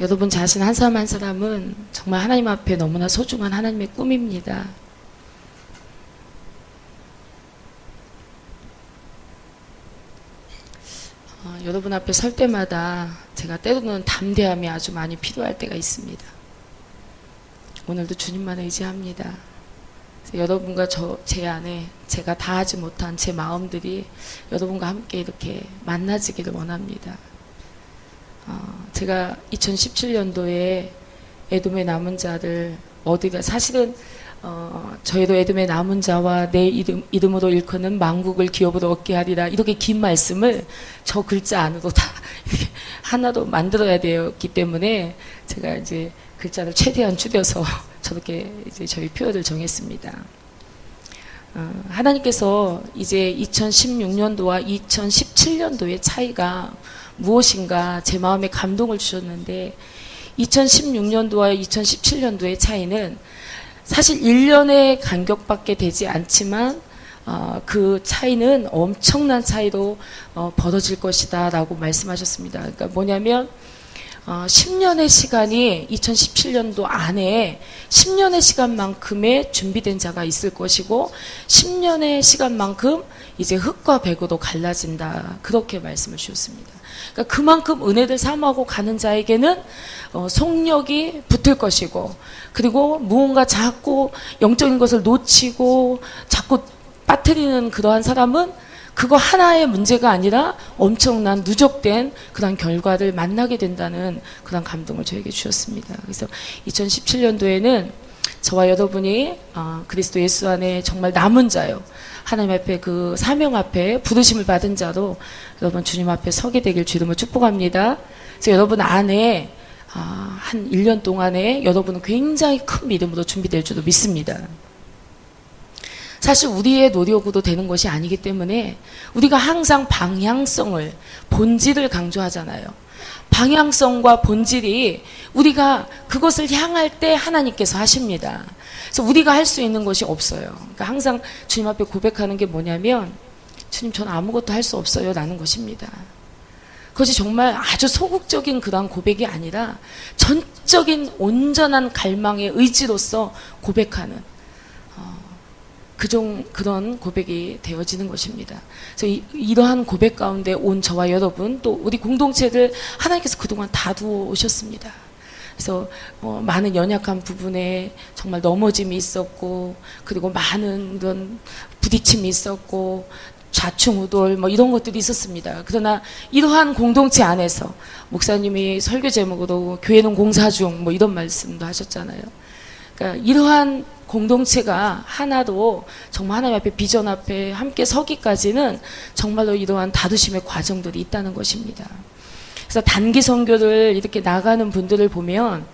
여러분 자신 한 사람 한 사람은 정말 하나님 앞에 너무나 소중한 하나님의 꿈입니다. 어, 여러분 앞에 설 때마다 제가 때로는 담대함이 아주 많이 필요할 때가 있습니다. 오늘도 주님만 의지합니다. 여러분과 저, 제 안에 제가 다 하지 못한 제 마음들이 여러분과 함께 이렇게 만나지기를 원합니다. 어, 제가 2017년도에 에돔의 남은 자를 어디가 사실은 어, 저희도 에돔의 남은 자와 내 이름, 이름으로 일컫는 망국을 기업으로 얻게 하리라 이렇게 긴 말씀을 저 글자 안으로 다 하나로 만들어야 되었기 때문에 제가 이제 글자를 최대한 줄여서 저렇게 이제 저희 표현을 정했습니다. 어, 하나님께서 이제 2016년도와 2017년도의 차이가 무엇인가 제 마음에 감동을 주셨는데 2016년도와 2017년도의 차이는 사실 1년의 간격밖에 되지 않지만 어, 그 차이는 엄청난 차이로 어, 벌어질 것이다 라고 말씀하셨습니다. 그러니까 뭐냐면 어, 10년의 시간이 2017년도 안에 10년의 시간만큼의 준비된 자가 있을 것이고 10년의 시간만큼 이제 흙과 백으로 갈라진다. 그렇게 말씀을 주셨습니다. 그러니까 그만큼 은혜를 삼하고 가는 자에게는 어, 속력이 붙을 것이고 그리고 무언가 자꾸 영적인 것을 놓치고 자꾸 빠뜨리는 그러한 사람은 그거 하나의 문제가 아니라 엄청난 누적된 그런 결과를 만나게 된다는 그런 감동을 저에게 주셨습니다. 그래서 2017년도에는 저와 여러분이 어, 그리스도 예수 안에 정말 남은 자요. 하나님 앞에 그 사명 앞에 부르심을 받은 자로 여러분 주님 앞에 서게 되길 주름을 축복합니다. 그래서 여러분 안에 아, 한 1년 동안에 여러분은 굉장히 큰 믿음으로 준비될 줄도 믿습니다. 사실 우리의 노력으로 되는 것이 아니기 때문에 우리가 항상 방향성을, 본질을 강조하잖아요. 방향성과 본질이 우리가 그것을 향할 때 하나님께서 하십니다. 그래서 우리가 할 수 있는 것이 없어요. 그러니까 항상 주님 앞에 고백하는 게 뭐냐면 주님 저는 아무것도 할 수 없어요 라는 것입니다. 그것이 정말 아주 소극적인 그런 고백이 아니라 전적인 온전한 갈망의 의지로서 고백하는 어, 그종 그런 고백이 되어지는 것입니다. 그래서 이, 이러한 고백 가운데 온 저와 여러분 또 우리 공동체를 하나님께서 그동안 다두어 오셨습니다. 그래서 어, 많은 연약한 부분에 정말 넘어짐이 있었고 그리고 많은 그런 부딪힘이 있었고 좌충우돌 뭐 이런 것들이 있었습니다. 그러나 이러한 공동체 안에서 목사님이 설교 제목으로 교회는 공사 중 뭐 이런 말씀도 하셨잖아요. 그러니까 이러한 공동체가 하나도 정말 하나님 앞에 비전 앞에 함께 서기까지는 정말로 이러한 다두심의 과정들이 있다는 것입니다. 그래서 단기 선교를 이렇게 나가는 분들을 보면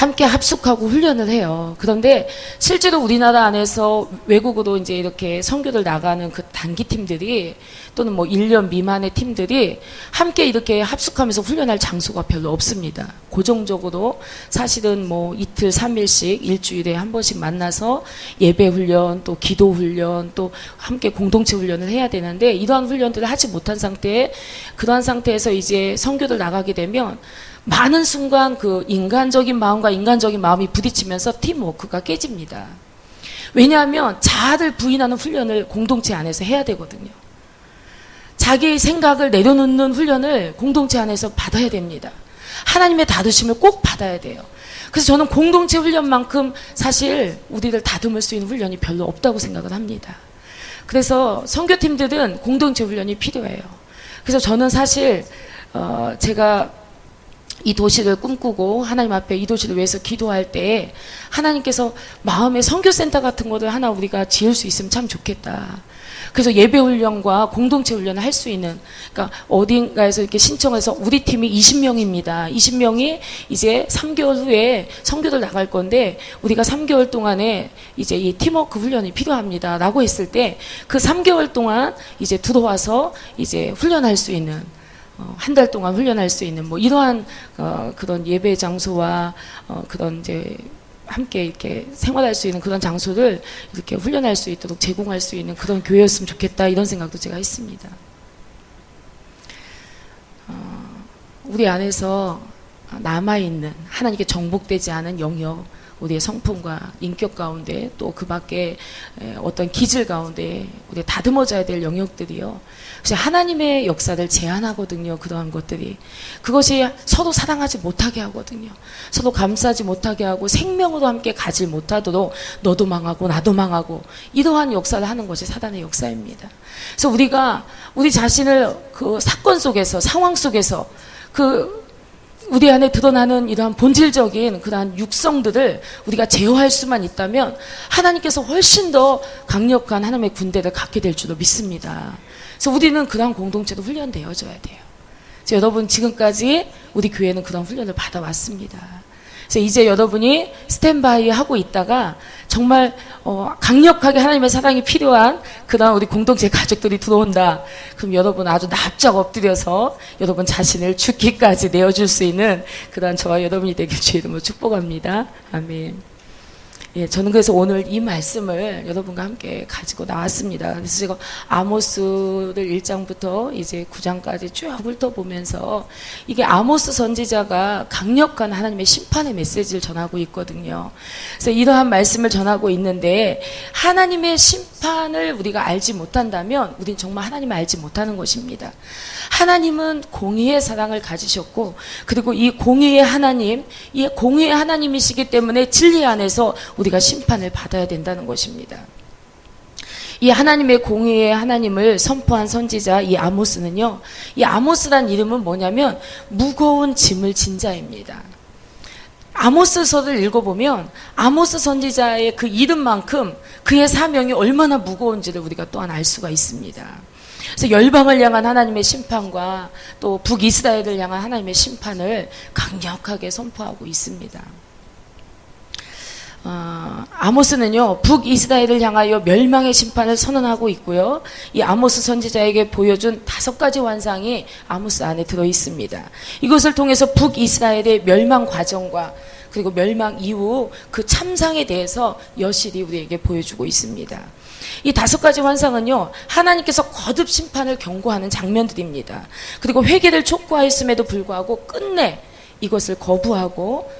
함께 합숙하고 훈련을 해요. 그런데 실제로 우리나라 안에서 외국으로 이제 이렇게 선교를 나가는 그 단기 팀들이 또는 뭐 1년 미만의 팀들이 함께 이렇게 합숙하면서 훈련할 장소가 별로 없습니다. 고정적으로 사실은 뭐 이틀, 3일씩 일주일에 한 번씩 만나서 예배 훈련, 또 기도 훈련, 또 함께 공동체 훈련을 해야 되는데 이러한 훈련들을 하지 못한 상태에 그러한 상태에서 이제 선교를 나가게 되면 많은 순간 그 인간적인 마음과 인간적인 마음이 부딪히면서 팀워크가 깨집니다. 왜냐하면 자아를 부인하는 훈련을 공동체 안에서 해야 되거든요. 자기의 생각을 내려놓는 훈련을 공동체 안에서 받아야 됩니다. 하나님의 다루심을 꼭 받아야 돼요. 그래서 저는 공동체 훈련만큼 사실 우리를 다듬을 수 있는 훈련이 별로 없다고 생각을 합니다. 그래서 선교팀들은 공동체 훈련이 필요해요. 그래서 저는 사실 어 제가 이 도시를 꿈꾸고 하나님 앞에 이 도시를 위해서 기도할 때 하나님께서 마음의 선교센터 같은 거를 하나 우리가 지을 수 있으면 참 좋겠다. 그래서 예배 훈련과 공동체 훈련을 할 수 있는 그러니까 어딘가에서 이렇게 신청해서 우리 팀이 20명입니다. 20명이 이제 3개월 후에 선교를 나갈 건데 우리가 3개월 동안에 이제 이 팀워크 훈련이 필요합니다라고 했을 때 그 3개월 동안 이제 들어와서 이제 훈련할 수 있는 어, 한달 동안 훈련할 수 있는 뭐 이러한 어, 그런 예배 장소와 어, 그런 이제 함께 이렇게 생활할 수 있는 그런 장소를 이렇게 훈련할 수 있도록 제공할 수 있는 그런 교회였으면 좋겠다 이런 생각도 제가 했습니다. 어, 우리 안에서 남아있는 하나님께 정복되지 않은 영역 우리의 성품과 인격 가운데 또 그 밖에 에, 어떤 기질 가운데 우리 다듬어져야 될 영역들이요. 그래서 하나님의 역사를 제한하거든요. 그러한 것들이 그것이 서로 사랑하지 못하게 하거든요. 서로 감싸지 못하게 하고 생명으로 함께 가지 못하도록 너도 망하고 나도 망하고 이러한 역사를 하는 것이 사단의 역사입니다. 그래서 우리가 우리 자신을 그 사건 속에서 상황 속에서 그 우리 안에 드러나는 이러한 본질적인 그러한 육성들을 우리가 제어할 수만 있다면 하나님께서 훨씬 더 강력한 하나님의 군대를 갖게 될 줄로 믿습니다. 그래서 우리는 그러한 공동체도 훈련되어져야 돼요. 여러분 지금까지 우리 교회는 그런 훈련을 받아왔습니다. 그래서 이제 여러분이 스탠바이 하고 있다가 정말 어, 강력하게 하나님의 사랑이 필요한 그런 우리 공동체 가족들이 들어온다. 그럼 여러분 아주 납작 엎드려서 여러분 자신을 죽기까지 내어줄 수 있는 그런 저와 여러분이 되길 주의 이름으로 축복합니다. 아멘. 예, 저는 그래서 오늘 이 말씀을 여러분과 함께 가지고 나왔습니다. 그래서 제가 아모스를 1장부터 이제 9장까지 쭉 훑어보면서 이게 아모스 선지자가 강력한 하나님의 심판의 메시지를 전하고 있거든요. 그래서 이러한 말씀을 전하고 있는데 하나님의 심판을 우리가 알지 못한다면 우린 정말 하나님을 알지 못하는 것입니다. 하나님은 공의의 사랑을 가지셨고 그리고 이 공의의 하나님, 이 공의의 하나님이시기 때문에 진리 안에서 우리가 심판을 받아야 된다는 것입니다. 이 하나님의 공의의 하나님을 선포한 선지자 이 아모스는요. 이 아모스란 이름은 뭐냐면 무거운 짐을 진 자입니다. 아모스서를 읽어보면 아모스 선지자의 그 이름만큼 그의 사명이 얼마나 무거운지를 우리가 또한 알 수가 있습니다. 그래서 열방을 향한 하나님의 심판과 또 북이스라엘을 향한 하나님의 심판을 강력하게 선포하고 있습니다. 어, 아모스는요 북이스라엘을 향하여 멸망의 심판을 선언하고 있고요. 이 아모스 선지자에게 보여준 다섯 가지 환상이 아모스 안에 들어 있습니다. 이것을 통해서 북이스라엘의 멸망 과정과 그리고 멸망 이후 그 참상에 대해서 여실히 우리에게 보여주고 있습니다. 이 다섯 가지 환상은요, 하나님께서 거듭 심판을 경고하는 장면들입니다. 그리고 회개를 촉구하였음에도 불구하고 끝내 이것을 거부하고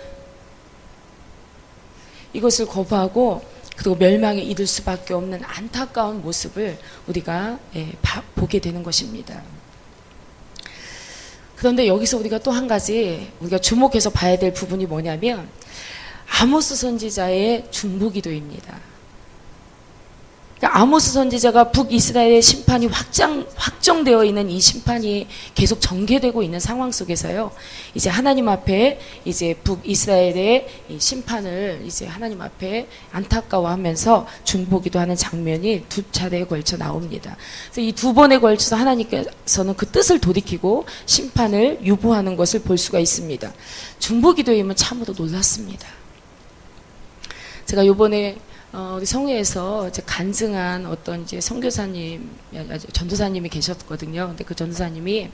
이것을 거부하고 그리고 멸망에 이를 수밖에 없는 안타까운 모습을 우리가 예, 바, 보게 되는 것입니다. 그런데 여기서 우리가 또 한 가지 우리가 주목해서 봐야 될 부분이 뭐냐면 아모스 선지자의 중보기도입니다. 아모스 선지자가 북이스라엘의 심판이 확장, 확정되어 있는 이 심판이 계속 전개되고 있는 상황 속에서요. 이제 하나님 앞에 이제 북이스라엘의 심판을 이제 하나님 앞에 안타까워하면서 중보기도 하는 장면이 두 차례에 걸쳐 나옵니다. 그래서 이 두 번에 걸쳐서 하나님께서는 그 뜻을 돌이키고 심판을 유보하는 것을 볼 수가 있습니다. 중보기도임은 참으로 놀랐습니다. 제가 요번에 어, 우리 성회에서 이제 간증한 어떤 이제 선교사님, 전도사님이 계셨거든요. 근데 그 전도사님이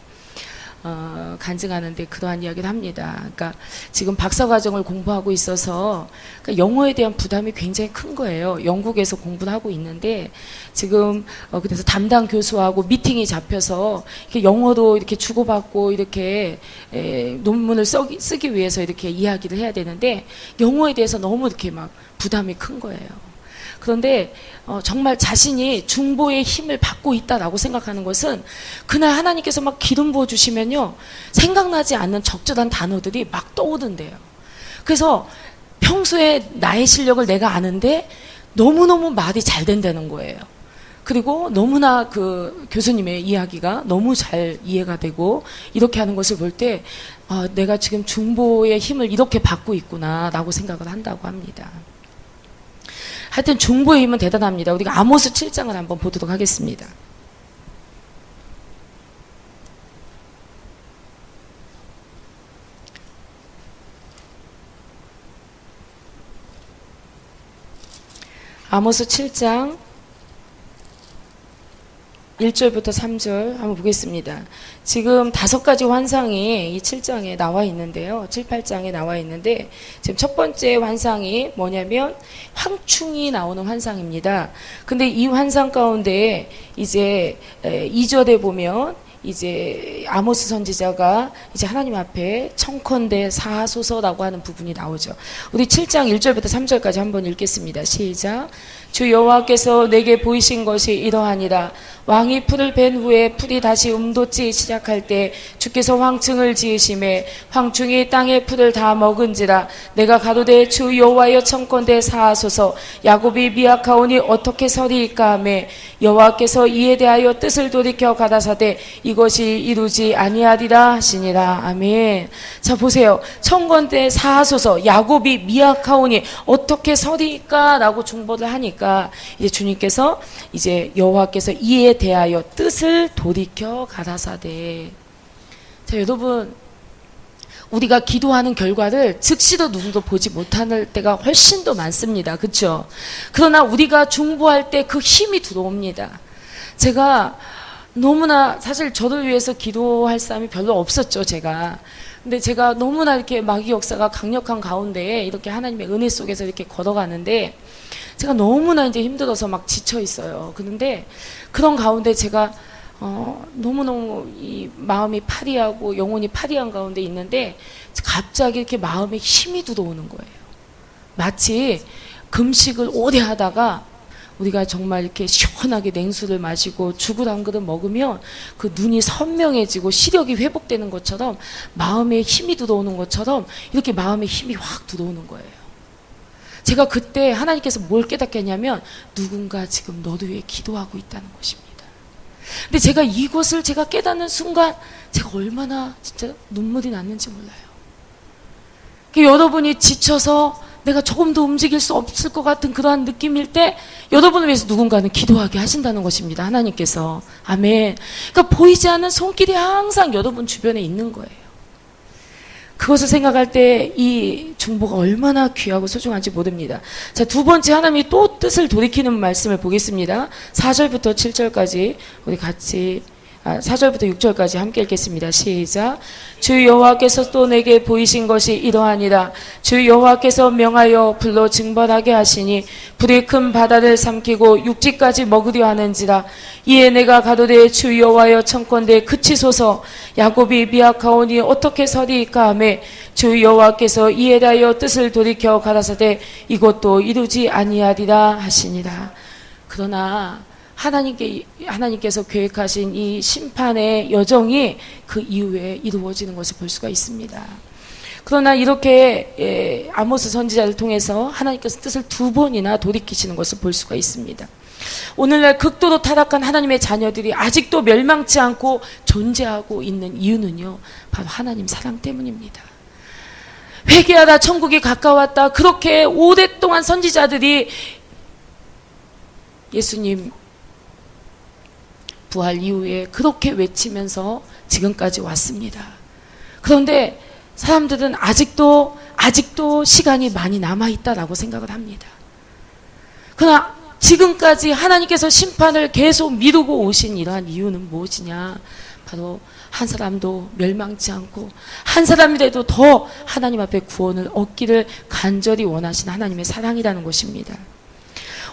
어, 간증하는데 그러한 이야기를 합니다. 그러니까 지금 박사 과정을 공부하고 있어서 그러니까 영어에 대한 부담이 굉장히 큰 거예요. 영국에서 공부를 하고 있는데 지금 어, 그래서 담당 교수하고 미팅이 잡혀서 이렇게 영어로 이렇게 주고받고 이렇게 에, 논문을 써기, 쓰기 위해서 이렇게 이야기를 해야 되는데 영어에 대해서 너무 이렇게 막 부담이 큰 거예요. 그런데 어, 정말 자신이 중보의 힘을 받고 있다라고 생각하는 것은 그날 하나님께서 막 기름 부어 주시면요 생각나지 않는 적절한 단어들이 막 떠오른대요. 그래서 평소에 나의 실력을 내가 아는데 너무너무 말이 잘 된다는 거예요. 그리고 너무나 그 교수님의 이야기가 너무 잘 이해가 되고 이렇게 하는 것을 볼때 아, 내가 지금 중보의 힘을 이렇게 받고 있구나라고 생각을 한다고 합니다. 하여튼 중보의 힘은 대단합니다. 우리가 아모스 7장을 한번 보도록 하겠습니다. 아모스 7장 1절부터 3절 한번 보겠습니다. 지금 다섯 가지 환상이 이 7장에 나와 있는데요. 7, 8장에 나와 있는데 지금 첫 번째 환상이 뭐냐면 황충이 나오는 환상입니다. 근데 이 환상 가운데 이제 2절에 보면 이제 아모스 선지자가 이제 하나님 앞에 청컨대 사하소서라고 하는 부분이 나오죠. 우리 7장 1절부터 3절까지 한번 읽겠습니다. 시작. 주 여호와께서 내게 보이신 것이 이러하니라. 왕이 풀을 벤 후에 풀이 다시 음돋지 시작할 때 주께서 황충을 지으심에 황충이 땅의 풀을 다 먹은지라. 내가 가로되 주 여호와여 청컨대 사하소서. 야곱이 미약하오니 어떻게 서리이까 하매 여호와께서 이에 대하여 뜻을 돌이켜 가다사대 이것이 이루지 아니하리라 하시니라. 아멘. 자 보세요. 청컨대 사하소서. 야곱이 미약하오니 어떻게 서리이까 라고 중보를 하니까 이제 주님께서 이제 여호와께서 이에 대하여 뜻을 돌이켜 가라사대. 자, 여러분 우리가 기도하는 결과를 즉시도 누구도 보지 못하는 때가 훨씬 더 많습니다. 그렇죠? 그러나 우리가 중보할 때 그 힘이 들어옵니다. 제가 너무나 사실 저를 위해서 기도할 사람이 별로 없었죠, 제가. 근데 제가 너무나 이렇게 마귀 역사가 강력한 가운데 이렇게 하나님의 은혜 속에서 이렇게 걸어가는데 제가 너무나 이제 힘들어서 막 지쳐 있어요. 그런데 그런 가운데 제가 어, 너무너무 이 마음이 파리하고 영혼이 파리한 가운데 있는데 갑자기 이렇게 마음에 힘이 들어오는 거예요. 마치 금식을 오래 하다가 우리가 정말 이렇게 시원하게 냉수를 마시고 죽을 한 그릇 먹으면 그 눈이 선명해지고 시력이 회복되는 것처럼 마음에 힘이 들어오는 것처럼 이렇게 마음에 힘이 확 들어오는 거예요. 제가 그때 하나님께서 뭘 깨닫게 했냐면 누군가 지금 너를 위해 기도하고 있다는 것입니다. 근데 제가 이것을 제가 깨닫는 순간 제가 얼마나 진짜 눈물이 났는지 몰라요. 여러분이 지쳐서 내가 조금 더 움직일 수 없을 것 같은 그러한 느낌일 때 여러분을 위해서 누군가는 기도하게 하신다는 것입니다. 하나님께서. 아멘. 그러니까 보이지 않는 손길이 항상 여러분 주변에 있는 거예요. 그것을 생각할 때 이 중보가 얼마나 귀하고 소중한지 모릅니다. 자, 두 번째 하나님이 또 뜻을 돌이키는 말씀을 보겠습니다. 4절부터 7절까지 우리 같이 아, 4절부터 6절까지 함께 읽겠습니다. 시작. 주 여호와께서 또 내게 보이신 것이 이러하니라. 주 여호와께서 명하여 불로 증벌하게 하시니 불이 큰 바다를 삼키고 육지까지 먹으려 하는지라. 이에 내가 가로되 주 여호와여 청컨대 그치소서 야곱이 미약하오니 어떻게 서리이까 하매 주 여호와께서 이에 대하여 뜻을 돌이켜 가라사대 이것도 이루지 아니하리라 하시니라. 그러나 하나님께 하나님께서 계획하신 이 심판의 여정이 그 이후에 이루어지는 것을 볼 수가 있습니다. 그러나 이렇게 예, 아모스 선지자를 통해서 하나님께서 뜻을 두 번이나 돌이키시는 것을 볼 수가 있습니다. 오늘날 극도로 타락한 하나님의 자녀들이 아직도 멸망치 않고 존재하고 있는 이유는요, 바로 하나님 사랑 때문입니다. 회개하다 천국이 가까웠다. 그렇게 오랫동안 선지자들이 예수님 부활 이후에 그렇게 외치면서 지금까지 왔습니다. 그런데 사람들은 아직도 아직도 시간이 많이 남아 있다라고 생각을 합니다. 그러나 지금까지 하나님께서 심판을 계속 미루고 오신 이러한 이유는 무엇이냐? 바로 한 사람도 멸망치 않고 한 사람이라도 더 하나님 앞에 구원을 얻기를 간절히 원하신 하나님의 사랑이라는 것입니다.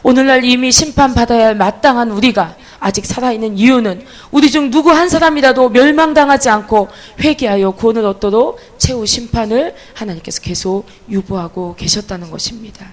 오늘날 이미 심판받아야 할 마땅한 우리가 아직 살아있는 이유는 우리 중 누구 한 사람이라도 멸망당하지 않고 회개하여 구원을 얻도록 최후 심판을 하나님께서 계속 유보하고 계셨다는 것입니다.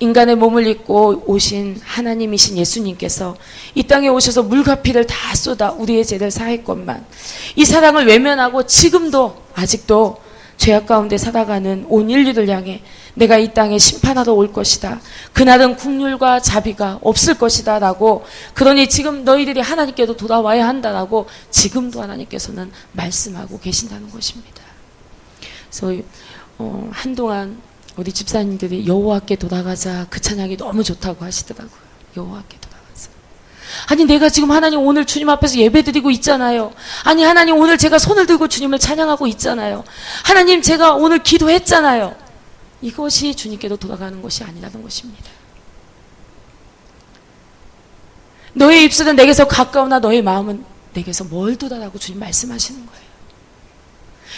인간의 몸을 입고 오신 하나님이신 예수님께서 이 땅에 오셔서 물과 피를 다 쏟아 우리의 죄를 사했건만 이 사랑을 외면하고 지금도 아직도 죄악 가운데 살아가는 온 인류를 향해 내가 이 땅에 심판하러 올 것이다. 그날은 국률과 자비가 없을 것이다. 라고 그러니 지금 너희들이 하나님께도 돌아와야 한다라고 지금도 하나님께서는 말씀하고 계신다는 것입니다. 그래서 어, 한동안 우리 집사님들이 여호와께 돌아가자 그 찬양이 너무 좋다고 하시더라고요. 여호와께 돌 아니 내가 지금 하나님 오늘 주님 앞에서 예배드리고 있잖아요. 아니 하나님 오늘 제가 손을 들고 주님을 찬양하고 있잖아요. 하나님 제가 오늘 기도했잖아요. 이것이 주님께로 돌아가는 것이 아니라는 것입니다. 너의 입술은 내게서 가까우나 너의 마음은 내게서 멀도다라고 주님 말씀하시는 거예요.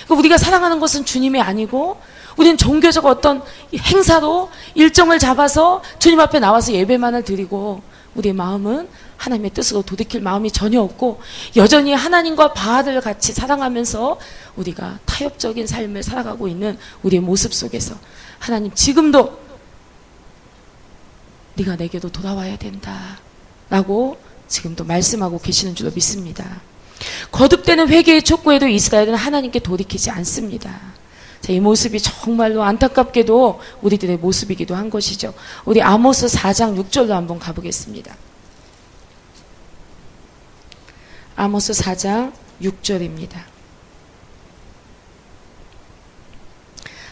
그러니까 우리가 사랑하는 것은 주님이 아니고 우리는 종교적 어떤 행사로 일정을 잡아서 주님 앞에 나와서 예배만을 드리고 우리의 마음은 하나님의 뜻으로 돌이킬 마음이 전혀 없고 여전히 하나님과 바알을 같이 사랑하면서 우리가 타협적인 삶을 살아가고 있는 우리의 모습 속에서 하나님 지금도 네가 내게도 돌아와야 된다. 라고 지금도 말씀하고 계시는 줄로 믿습니다. 거듭되는 회개의 촉구에도 이스라엘은 하나님께 돌이키지 않습니다. 자, 이 모습이 정말로 안타깝게도 우리들의 모습이기도 한 것이죠. 우리 아모스 4장 6절로 한번 가보겠습니다. 아모스 4장 6절입니다.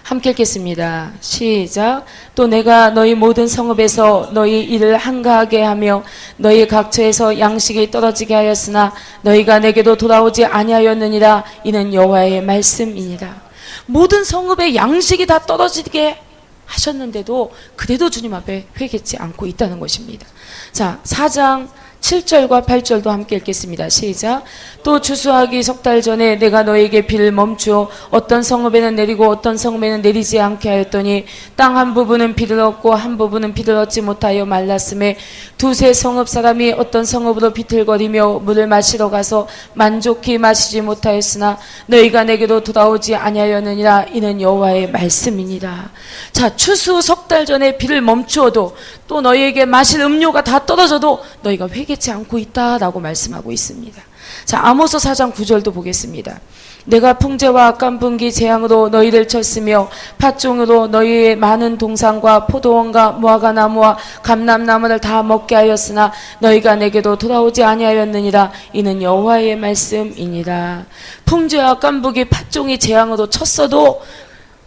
함께 읽겠습니다. 시작. 또 내가 너희 모든 성읍에서 너희 일을 한가하게 하며 너희 각처에서 양식이 떨어지게 하였으나 너희가 내게도 돌아오지 아니하였느니라 이는 여호와의 말씀이니라. 모든 성읍에 양식이 다 떨어지게 하셨는데도 그래도 주님 앞에 회개치 않고 있다는 것입니다. 자, 4장 7절과 8절도 함께 읽겠습니다. 시작. 또 추수하기 석 달 전에 내가 너에게 비를 멈추어 어떤 성읍에는 내리고 어떤 성읍에는 내리지 않게 하였더니 땅 한 부분은 비를 얻고 한 부분은 비를 얻지 못하여 말랐음에 두세 성읍 사람이 어떤 성읍으로 비틀거리며 물을 마시러 가서 만족히 마시지 못하였으나 너희가 내게로 돌아오지 아니하였느니라 이는 여호와의 말씀이니라. 자, 추수 석 달 전에 비를 멈추어도 또 너희에게 마실 음료가 다 떨어져도 너희가 회 개치 않고 있다라고 말씀하고 있습니다. 자, 아모스 4장 9절도 보겠습니다. 내가 풍제와 깐분기 재앙으로 너희를 쳤으며 팥종으로 너희의 많은 동산과 포도원과 무화과 나무와 감람나무를 다 먹게 하였으나 너희가 내게도 돌아오지 아니하였느니라 이는 여호와의 말씀이니라 풍제와 깐분기 팥종이 재앙으로 쳤어도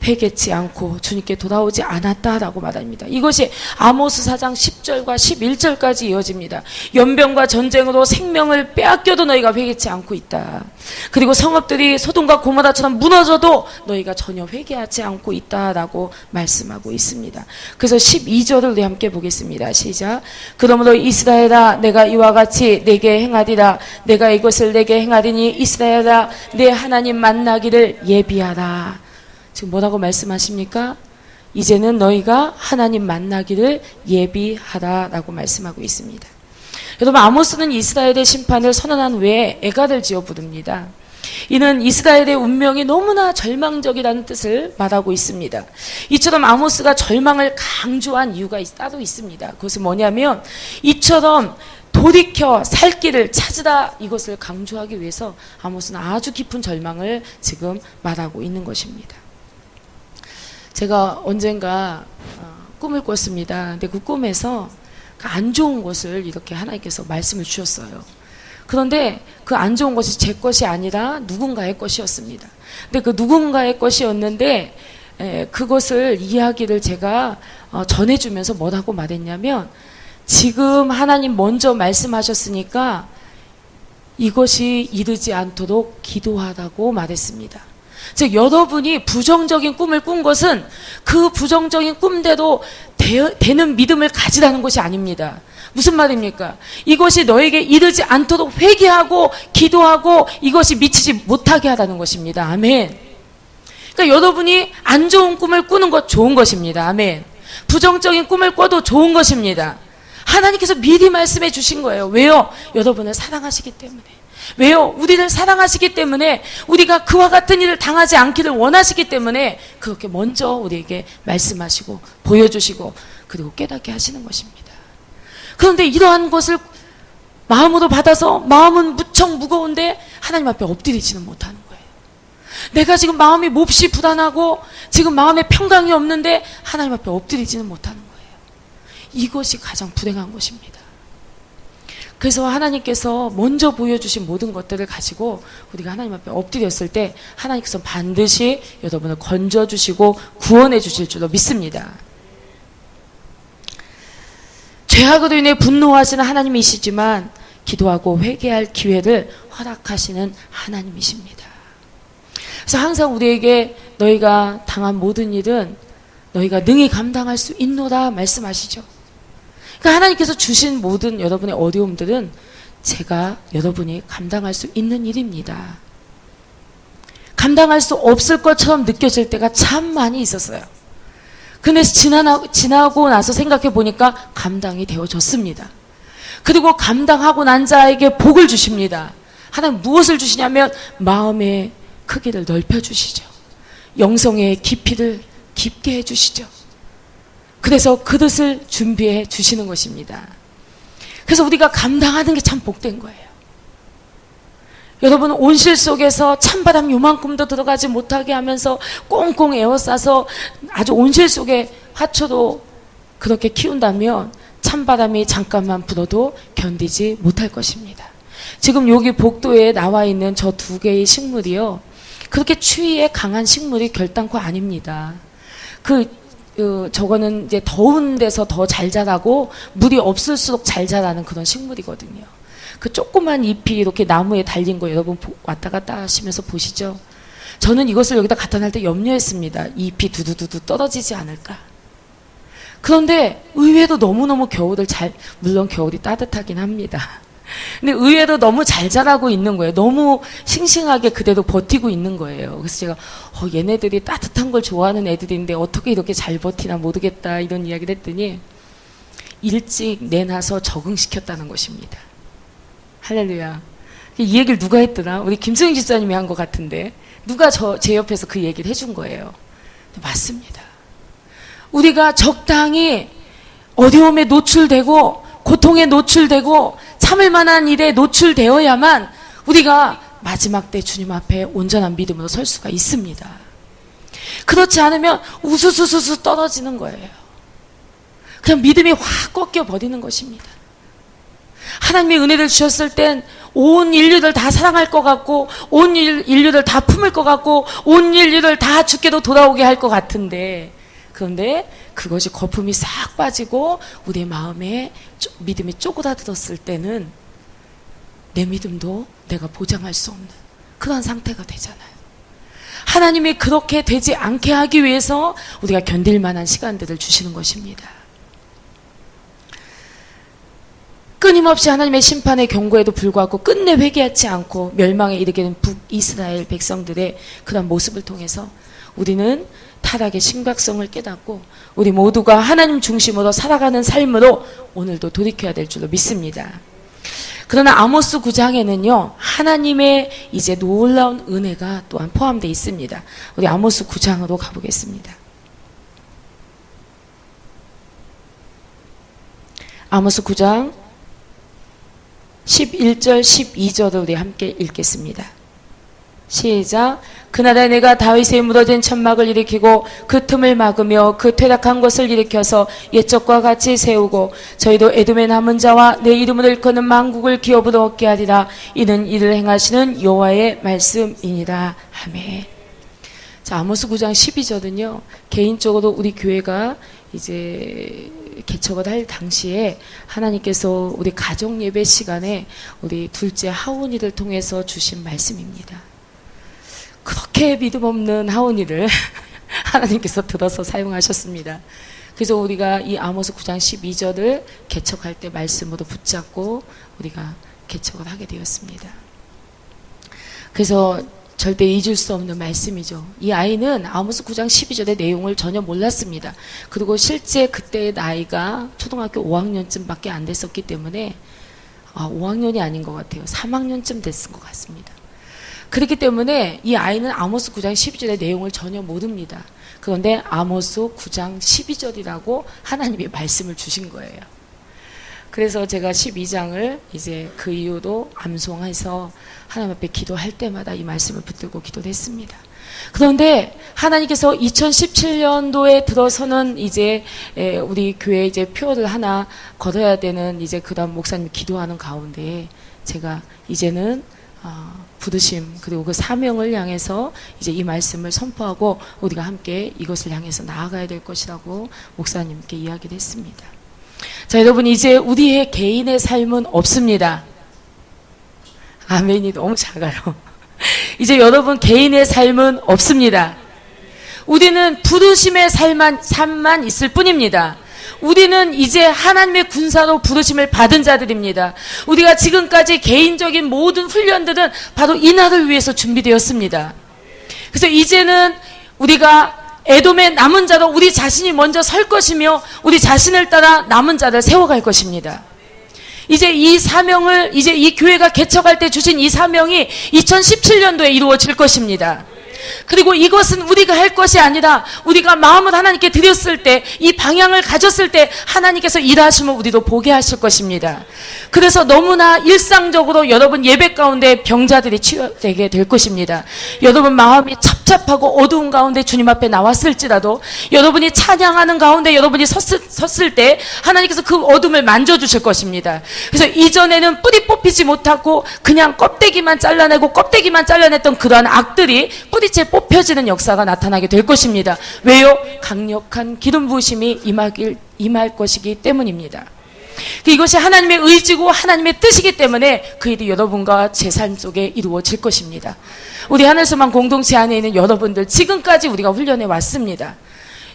회개치 않고 주님께 돌아오지 않았다라고 말합니다. 이것이 아모스 4장 10절과 11절까지 이어집니다. 연병과 전쟁으로 생명을 빼앗겨도 너희가 회개치 않고 있다. 그리고 성읍들이 소돔과 고모라처럼 무너져도 너희가 전혀 회개하지 않고 있다라고 말씀하고 있습니다. 그래서 12절을 우리 함께 보겠습니다. 시작. 그러므로 이스라엘아 내가 이와 같이 내게 행하리라 내가 이것을 내게 행하리니 이스라엘아 내 하나님 만나기를 예비하라. 지금 뭐라고 말씀하십니까? 이제는 너희가 하나님 만나기를 예비하라라고 말씀하고 있습니다. 여러분 아모스는 이스라엘의 심판을 선언한 후에 애가를 지어 부릅니다. 이는 이스라엘의 운명이 너무나 절망적이라는 뜻을 말하고 있습니다. 이처럼 아모스가 절망을 강조한 이유가 따로 있습니다. 그것은 뭐냐면 이처럼 돌이켜 살 길을 찾으라 이것을 강조하기 위해서 아모스는 아주 깊은 절망을 지금 말하고 있는 것입니다. 제가 언젠가 어, 꿈을 꿨습니다. 근데 그 꿈에서 그안 좋은 것을 이렇게 하나님께서 말씀을 주셨어요. 그런데 그 안 좋은 것이 제 것이 아니라 누군가의 것이었습니다. 근데 그 누군가의 것이었는데 에, 그것을 이야기를 제가 어, 전해주면서 뭐라고 말했냐면 지금 하나님 먼저 말씀하셨으니까 이것이 이르지 않도록 기도하라고 말했습니다. 즉 여러분이 부정적인 꿈을 꾼 것은 그 부정적인 꿈대로 되, 는 믿음을 가지라는 것이 아닙니다. 무슨 말입니까? 이것이 너에게 이르지 않도록 회개하고 기도하고 이것이 미치지 못하게 하라는 것입니다. 아멘. 그러니까 여러분이 안 좋은 꿈을 꾸는 것 좋은 것입니다. 아멘. 부정적인 꿈을 꿔도 좋은 것입니다. 하나님께서 미리 말씀해 주신 거예요. 왜요? 여러분을 사랑하시기 때문에. 왜요? 우리를 사랑하시기 때문에 우리가 그와 같은 일을 당하지 않기를 원하시기 때문에 그렇게 먼저 우리에게 말씀하시고 보여주시고 그리고 깨닫게 하시는 것입니다. 그런데 이러한 것을 마음으로 받아서 마음은 무척 무거운데 하나님 앞에 엎드리지는 못하는 거예요. 내가 지금 마음이 몹시 불안하고 지금 마음에 평강이 없는데 하나님 앞에 엎드리지는 못하는 거예요. 이것이 가장 불행한 것입니다. 그래서 하나님께서 먼저 보여주신 모든 것들을 가지고 우리가 하나님 앞에 엎드렸을 때 하나님께서 반드시 여러분을 건져주시고 구원해 주실 줄로 믿습니다. 죄악으로 인해 분노하시는 하나님이시지만 기도하고 회개할 기회를 허락하시는 하나님이십니다. 그래서 항상 우리에게 너희가 당한 모든 일은 너희가 능히 감당할 수 있노라 말씀하시죠. 그러니까 하나님께서 주신 모든 여러분의 어려움들은 제가 여러분이 감당할 수 있는 일입니다. 감당할 수 없을 것처럼 느껴질 때가 참 많이 있었어요. 근데 지나, 지나고 나서 생각해 보니까 감당이 되어졌습니다. 그리고 감당하고 난 자에게 복을 주십니다. 하나님 무엇을 주시냐면 마음의 크기를 넓혀 주시죠. 영성의 깊이를 깊게 해 주시죠. 그래서 그릇을 준비해 주시는 것입니다. 그래서 우리가 감당하는 게 참 복된 거예요. 여러분 온실 속에서 찬바람 요만큼도 들어가지 못하게 하면서 꽁꽁 에워싸서 아주 온실 속에 화초도 그렇게 키운다면 찬바람이 잠깐만 불어도 견디지 못할 것입니다. 지금 여기 복도에 나와 있는 저 두 개의 식물이요. 그렇게 추위에 강한 식물이 결단코 아닙니다. 그, 그 저거는 이제 더운 데서 더 잘 자라고 물이 없을수록 잘 자라는 그런 식물이거든요. 그 조그만 잎이 이렇게 나무에 달린 거 여러분 보- 왔다 갔다 하시면서 보시죠. 저는 이것을 여기다 갖다 놔을 때 염려했습니다. 이 잎이 두두두두 떨어지지 않을까. 그런데 의외로 너무너무 겨울을 잘, 물론 겨울이 따뜻하긴 합니다. 근데 의외로 너무 잘 자라고 있는 거예요. 너무 싱싱하게 그대로 버티고 있는 거예요. 그래서 제가, 어, 얘네들이 따뜻한 걸 좋아하는 애들인데 어떻게 이렇게 잘 버티나 모르겠다. 이런 이야기를 했더니 일찍 내놔서 적응시켰다는 것입니다. 할렐루야. 이 얘기를 누가 했더라? 우리 김승희 집사님이 한 것 같은데 누가 저 제 옆에서 그 얘기를 해준 거예요. 맞습니다. 우리가 적당히 어려움에 노출되고 고통에 노출되고 참을 만한 일에 노출되어야만 우리가 마지막 때 주님 앞에 온전한 믿음으로 설 수가 있습니다. 그렇지 않으면 우수수수수 떨어지는 거예요. 그냥 믿음이 확 꺾여 버리는 것입니다. 하나님의 은혜를 주셨을 땐 온 인류를 다 사랑할 것 같고 온 일- 인류를 다 품을 것 같고 온 인류를 다 주께로 돌아오게 할 것 같은데 그런데 그것이 거품이 싹 빠지고 우리의 마음에 쪼- 믿음이 쪼그라들었을 때는 내 믿음도 내가 보장할 수 없는 그런 상태가 되잖아요. 하나님이 그렇게 되지 않게 하기 위해서 우리가 견딜 만한 시간들을 주시는 것입니다. 끊임없이 하나님의 심판의 경고에도 불구하고 끝내 회개하지 않고 멸망에 이르게 된 북이스라엘 백성들의 그런 모습을 통해서 우리는 타락의 심각성을 깨닫고 우리 모두가 하나님 중심으로 살아가는 삶으로 오늘도 돌이켜야 될 줄로 믿습니다. 그러나 아모스 9장에는요, 하나님의 이제 놀라운 은혜가 또한 포함되어 있습니다. 우리 아모스 9장으로 가보겠습니다. 아모스 9장 11절 12절을 우리 함께 읽겠습니다. 시작. 그날에 내가 다윗의 무너진 천막을 일으키고 그 틈을 막으며 그 퇴락한 것을 일으켜서 옛적과 같이 세우고 저희도 에돔의 남은 자와 내 이름을 일컫는 만국을 기업으로 얻게 하리라. 이는 이를 행하시는 여호와의 말씀이니라. 아멘. 자, 아모스 9장 12절은요. 개인적으로 우리 교회가 이제 개척을 할 당시에 하나님께서 우리 가정 예배 시간에 우리 둘째 하온이를 통해서 주신 말씀입니다. 그렇게 믿음 없는 하온이를 하나님께서 들어서 사용하셨습니다. 그래서 우리가 이 아모스 9장 12절을 개척할 때 말씀으로 붙잡고 우리가 개척을 하게 되었습니다. 그래서 절대 잊을 수 없는 말씀이죠. 이 아이는 아모스 9장 12절의 내용을 전혀 몰랐습니다. 그리고 실제 그때의 나이가 초등학교 5학년쯤밖에 안 됐었기 때문에 아, 5학년이 아닌 것 같아요. 3학년쯤 됐을 것 같습니다. 그렇기 때문에 이 아이는 아모스 9장 12절의 내용을 전혀 모릅니다. 그런데 아모스 9장 12절이라고 하나님이 말씀을 주신 거예요. 그래서 제가 12장을 이제 그 이후로 암송해서 하나님 앞에 기도할 때마다 이 말씀을 붙들고 기도를 했습니다. 그런데 하나님께서 2017년도에 들어서는 이제 에, 우리 교회 이제 표를 하나 걸어야 되는 이제 그다음 목사님 기도하는 가운데 제가 이제는 어, 부르심 그리고 그 사명을 향해서 이제 이 말씀을 선포하고 우리가 함께 이것을 향해서 나아가야 될 것이라고 목사님께 이야기를 했습니다. 자, 여러분, 이제 우리의 개인의 삶은 없습니다. 아멘이 너무 작아요. 이제 여러분 개인의 삶은 없습니다. 우리는 부르심의 삶만, 삶만 있을 뿐입니다. 우리는 이제 하나님의 군사로 부르심을 받은 자들입니다. 우리가 지금까지 개인적인 모든 훈련들은 바로 이 날을 위해서 준비되었습니다. 그래서 이제는 우리가 에돔의 남은 자로 우리 자신이 먼저 설 것이며 우리 자신을 따라 남은 자를 세워갈 것입니다. 이제 이 사명을 이제 이 교회가 개척할 때 주신 이 사명이 2017년도에 이루어질 것입니다. 그리고 이것은 우리가 할 것이 아니라 우리가 마음을 하나님께 드렸을 때 이 방향을 가졌을 때 하나님께서 일하시면 우리도 보게 하실 것입니다. 그래서 너무나 일상적으로 여러분 예배 가운데 병자들이 치유되게 될 것입니다. 여러분 마음이 찹찹하고 어두운 가운데 주님 앞에 나왔을지라도 여러분이 찬양하는 가운데 여러분이 섰을, 섰을 때 하나님께서 그 어둠을 만져주실 것입니다. 그래서 이전에는 뿌리 뽑히지 못하고 그냥 껍데기만 잘라내고 껍데기만 잘라냈던 그러한 악들이 뿌리 채 뽑혀지는 역사가 나타나게 될 것입니다. 왜요? 강력한 기름 부으심이 임하길, 임할 것이기 때문입니다. 이것이 하나님의 의지고 하나님의 뜻이기 때문에 그 일이 여러분과 제 삶 속에 이루어질 것입니다. 우리 하늘소망 공동체 안에 있는 여러분들 지금까지 우리가 훈련해 왔습니다.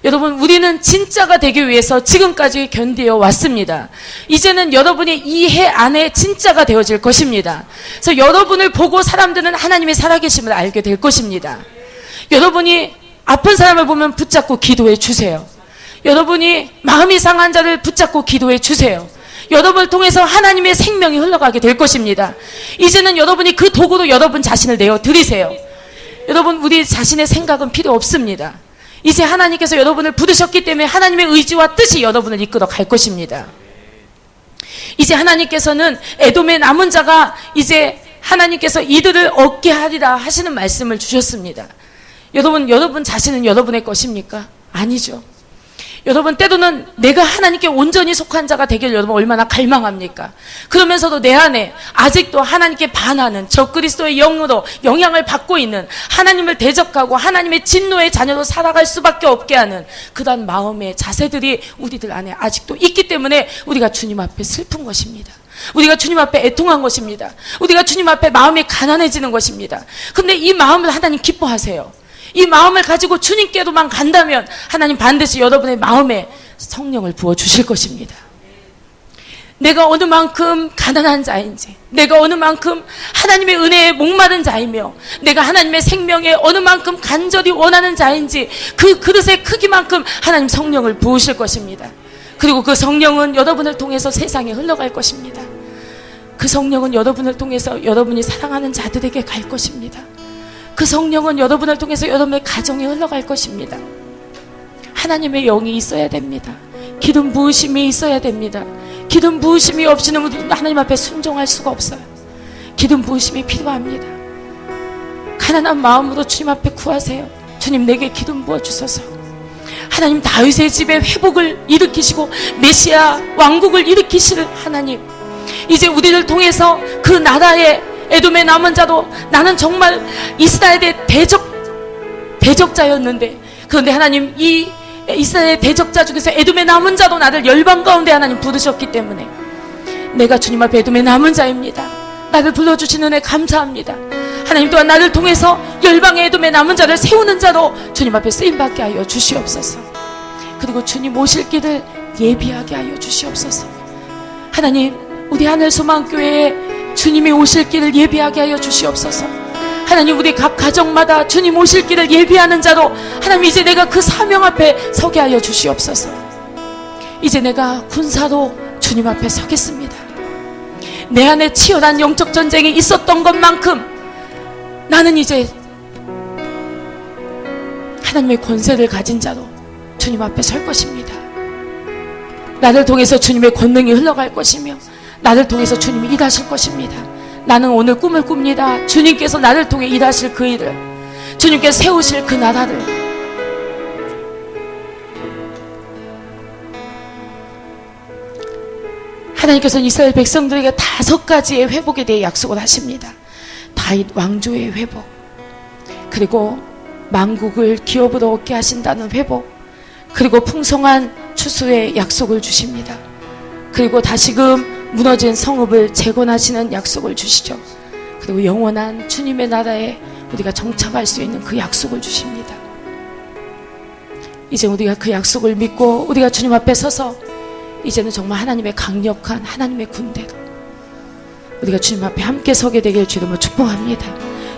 여러분 우리는 진짜가 되기 위해서 지금까지 견디어 왔습니다. 이제는 여러분이 이 해 안에 진짜가 되어질 것입니다. 그래서 여러분을 보고 사람들은 하나님의 살아계심을 알게 될 것입니다. 여러분이 아픈 사람을 보면 붙잡고 기도해 주세요. 여러분이 마음이 상한 자를 붙잡고 기도해 주세요. 여러분을 통해서 하나님의 생명이 흘러가게 될 것입니다. 이제는 여러분이 그 도구로 여러분 자신을 내어 드리세요. 여러분 우리 자신의 생각은 필요 없습니다. 이제 하나님께서 여러분을 부르셨기 때문에 하나님의 의지와 뜻이 여러분을 이끌어 갈 것입니다. 이제 하나님께서는 에돔의 남은 자가 이제 하나님께서 이들을 얻게 하리라 하시는 말씀을 주셨습니다. 여러분, 여러분 자신은 여러분의 것입니까? 아니죠. 여러분 때로는 내가 하나님께 온전히 속한 자가 되길 여러분 얼마나 갈망합니까? 그러면서도 내 안에 아직도 하나님께 반하는 저 그리스도의 영으로 영향을 받고 있는 하나님을 대적하고 하나님의 진노의 자녀로 살아갈 수밖에 없게 하는 그런 마음의 자세들이 우리들 안에 아직도 있기 때문에 우리가 주님 앞에 슬픈 것입니다. 우리가 주님 앞에 애통한 것입니다. 우리가 주님 앞에 마음이 가난해지는 것입니다. 근데 이 마음을 하나님 기뻐하세요. 이 마음을 가지고 주님께로만 간다면 하나님 반드시 여러분의 마음에 성령을 부어 주실 것입니다. 내가 어느 만큼 가난한 자인지, 내가 어느 만큼 하나님의 은혜에 목마른 자이며, 내가 하나님의 생명에 어느 만큼 간절히 원하는 자인지, 그 그릇의 크기만큼 하나님 성령을 부으실 것입니다. 그리고 그 성령은 여러분을 통해서 세상에 흘러갈 것입니다. 그 성령은 여러분을 통해서 여러분이 사랑하는 자들에게 갈 것입니다. 그 성령은 여러분을 통해서 여러분의 가정에 흘러갈 것입니다. 하나님의 영이 있어야 됩니다. 기름 부으심이 있어야 됩니다. 기름 부으심이 없이는 하나님 앞에 순종할 수가 없어요. 기름 부으심이 필요합니다. 가난한 마음으로 주님 앞에 구하세요. 주님 내게 기름 부어 주소서. 하나님 다윗의 집에 회복을 일으키시고 메시아 왕국을 일으키실 하나님. 이제 우리를 통해서 그 나라의 에돔의 남은 자도 나는 정말 이스라엘의 대적 대적자였는데 그런데 하나님 이 이스라엘의 대적자 중에서 에돔의 남은 자도 나를 열방 가운데 하나님 부르셨기 때문에 내가 주님 앞에 에돔의 남은 자입니다. 나를 불러주시는 애 감사합니다. 하나님 또한 나를 통해서 열방의 에돔의 남은 자를 세우는 자로 주님 앞에 쓰임받게 하여 주시옵소서. 그리고 주님 오실 길을 예비하게 하여 주시옵소서. 하나님 우리 하늘 소망교회에 주님이 오실 길을 예비하게 하여 주시옵소서. 하나님 우리 각 가정마다 주님 오실 길을 예비하는 자로 하나님 이제 내가 그 사명 앞에 서게 하여 주시옵소서. 이제 내가 군사로 주님 앞에 서겠습니다. 내 안에 치열한 영적 전쟁이 있었던 것만큼 나는 이제 하나님의 권세를 가진 자로 주님 앞에 설 것입니다. 나를 통해서 주님의 권능이 흘러갈 것이며 나를 통해서 주님이 일하실 것입니다. 나는 오늘 꿈을 꿉니다. 주님께서 나를 통해 일하실 그 일을, 주님께서 세우실 그 나라를. 하나님께서는 이스라엘 백성들에게 다섯 가지의 회복에 대해 약속을 하십니다. 다윗 왕조의 회복, 그리고 만국을 기업으로 얻게 하신다는 회복, 그리고 풍성한 추수의 약속을 주십니다. 그리고 다시금 무너진 성읍을 재건하시는 약속을 주시죠. 그리고 영원한 주님의 나라에 우리가 정착할 수 있는 그 약속을 주십니다. 이제 우리가 그 약속을 믿고 우리가 주님 앞에 서서 이제는 정말 하나님의 강력한 하나님의 군대로 우리가 주님 앞에 함께 서게 되길 주님을 축복합니다.